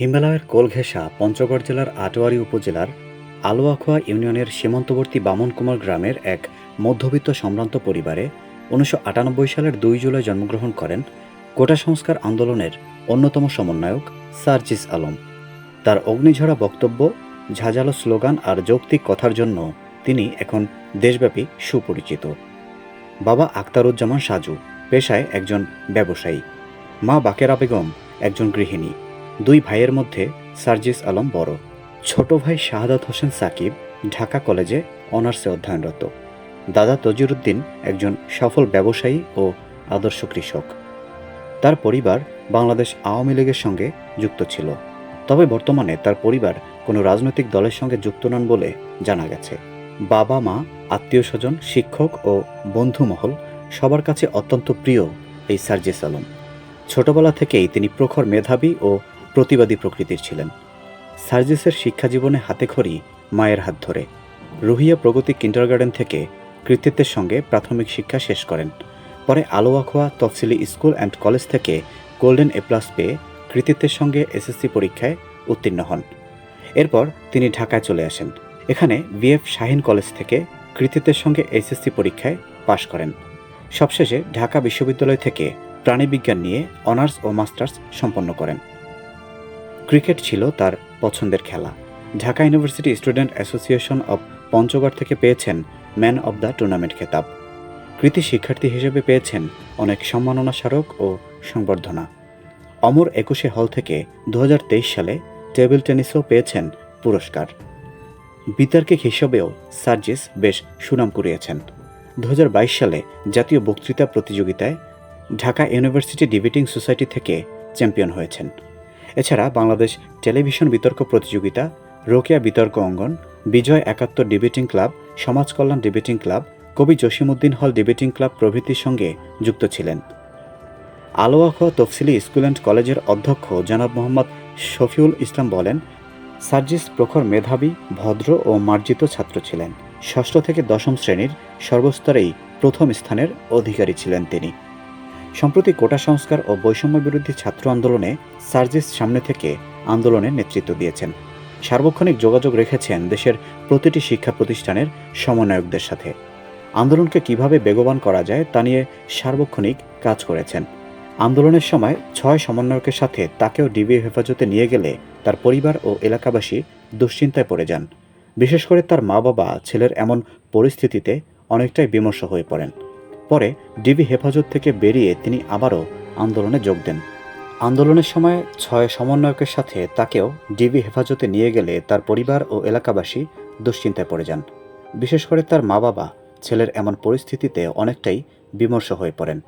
হিমালয়ের কোলঘেঁষা পঞ্চগড় জেলার আটোয়ারি উপজেলার আলোয়াখোয়া ইউনিয়নের সীমান্তবর্তী বামনকুমার গ্রামের এক মধ্যবিত্ত সম্ভ্রান্ত পরিবারে উনিশশো আটানব্বই সালের দুই জুলাই জন্মগ্রহণ করেন কোটা সংস্কার আন্দোলনের অন্যতম সমন্বয়ক সার্জিস আলম। তার অগ্নিঝরা বক্তব্য, ঝাঁঝালো স্লোগান আর যৌক্তিক কথার জন্য তিনি এখন দেশব্যাপী সুপরিচিত। বাবা আখতারুজ্জামান সাজু, পেশায় একজন ব্যবসায়ী। মা বাকেরা বেগম একজন গৃহিণী। দুই ভাইয়ের মধ্যে সার্জিস আলম বড়। ছোট ভাই শাহাদাত হোসেন সাকিব ঢাকা কলেজে অনার্সে অধ্যয়নরত। দাদা তজিরুদ্দিন একজন সফল ব্যবসায়ী ও আদর্শ কৃষক। তার পরিবার বাংলাদেশ আওয়ামী লীগের সঙ্গে যুক্ত ছিল। তবে বর্তমানে তার পরিবার কোনো রাজনৈতিক দলের সঙ্গে যুক্ত নন বলে জানা গেছে। বাবা, মা, আত্মীয় স্বজন, শিক্ষক ও বন্ধুমহল সবার কাছে অত্যন্ত প্রিয় এই সার্জিস আলম। ছোটবেলা থেকেই তিনি প্রখর মেধাবী ও প্রতিবাদী প্রকৃতির ছিলেন। সার্জিসের শিক্ষা জীবনে হাতে খড়ি মায়ের হাত ধরে। রুহিয়া প্রগতি কিন্ডারগার্ডেন থেকে কৃতিত্বের সঙ্গে প্রাথমিক শিক্ষা শেষ করেন। পরে Alowakhowa Tafsili school and college থেকে গোল্ডেন এ প্লাস পেয়ে কৃতিত্বের সঙ্গে এসএসসি পরীক্ষায় উত্তীর্ণ হন। এরপর তিনি ঢাকায় চলে আসেন। এখানে বিএফ শাহিন কলেজ থেকে কৃতিত্বের সঙ্গে এসএসসি পরীক্ষায় পাশ করেন। সবশেষে ঢাকা বিশ্ববিদ্যালয় থেকে প্রাণীবিজ্ঞান নিয়ে অনার্স ও মাস্টার্স সম্পন্ন করেন। ক্রিকেট ছিল তার পছন্দের খেলা। Dhaka university student association of Panchagarh থেকে পেয়েছেন ম্যান অব দ্য টুর্নামেন্ট খেতাব। কৃতি শিক্ষার্থী হিসেবে পেয়েছেন অনেক সম্মাননা স্মারক ও সংবর্ধনা। অমর একুশে হল থেকে দু হাজার তেইশ সালে টেবিল টেনিসও পেয়েছেন পুরস্কার। বিতার্কিক হিসেবেও সার্জিস বেশ সুনাম কুড়িয়েছেন। দু হাজার বাইশ সালে জাতীয় বক্তৃতা প্রতিযোগিতায় ঢাকা ইউনিভার্সিটি ডিবেটিং সোসাইটি থেকে চ্যাম্পিয়ন হয়েছেন। এছাড়া বাংলাদেশ টেলিভিশন বিতর্ক প্রতিযোগিতা, রোকেয়া বিতর্ক অঙ্গন, বিজয় একাত্তর ডিবেটিং ক্লাব, সমাজ কল্যাণ ডিবেটিং ক্লাব, কবি জসিমউদ্দিন হল ডিবেটিং ক্লাব প্রভৃতির সঙ্গে যুক্ত ছিলেন। আলোয়াখোয়া তফসিলি স্কুল অ্যান্ড কলেজের অধ্যক্ষ জনাব মোহাম্মদ শফিউল ইসলাম বলেন, সার্জিস প্রখর মেধাবী, ভদ্র ও মার্জিত ছাত্র ছিলেন। ষষ্ঠ থেকে দশম শ্রেণির সর্বস্তরেই প্রথম স্থানের অধিকারী ছিলেন তিনি। সম্প্রতি কোটা সংস্কার ও বৈষম্য বিরোধী ছাত্র আন্দোলনে সার্জিস সামনে থেকে আন্দোলনের নেতৃত্ব দিয়েছেন। সার্বক্ষণিক যোগাযোগ রেখেছেন দেশের প্রতিটি শিক্ষা প্রতিষ্ঠানের সমন্বয়কদের সাথে। আন্দোলনকে কীভাবে বেগবান করা যায় তা নিয়ে সার্বক্ষণিক কাজ করেছেন। আন্দোলনের সময় ছয় সমন্বয়কের সাথে তাকেও ডিবি হেফাজতে নিয়ে গেলে তার পরিবার ও এলাকাবাসী দুশ্চিন্তায় পড়ে যান। বিশেষ করে তার মা বাবা ছেলের এমন পরিস্থিতিতে অনেকটাই বিমর্ষ হয়ে পড়েন। পরে ডিবি হেফাজত থেকে বেরিয়ে তিনি আবারও আন্দোলনে যোগ দেন। আন্দোলনের সময় ছয় সমন্বয়কের সাথে তাকেও ডিবি হেফাজতে নিয়ে গেলে তার পরিবার ও এলাকাবাসী দুশ্চিন্তায় পড়ে যান। বিশেষ করে তার মা বাবা ছেলের এমন পরিস্থিতিতে অনেকটাই বিমর্ষ হয়ে পড়েন।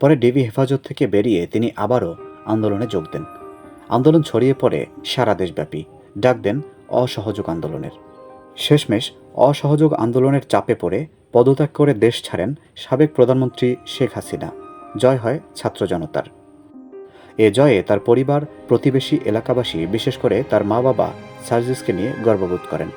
পরে ডিবি হেফাজত থেকে বেরিয়ে তিনি আবারও আন্দোলনে যোগ দেন। আন্দোলন ছড়িয়ে পড়ে সারা দেশব্যাপী। ডাক দেন অসহযোগ আন্দোলনের। শেষমেশ অসহযোগ আন্দোলনের চাপে পড়ে পদত্যাগ করে দেশ ছাড়েন সাবেক প্রধানমন্ত্রী শেখ হাসিনা। জয় হয় ছাত্র জনতার। এ জয়ে তার পরিবার, প্রতিবেশী এলাকাবাসী বিশেষ করে তার মা বাবা সার্জিসকে নিয়ে গর্ববোধ করেন।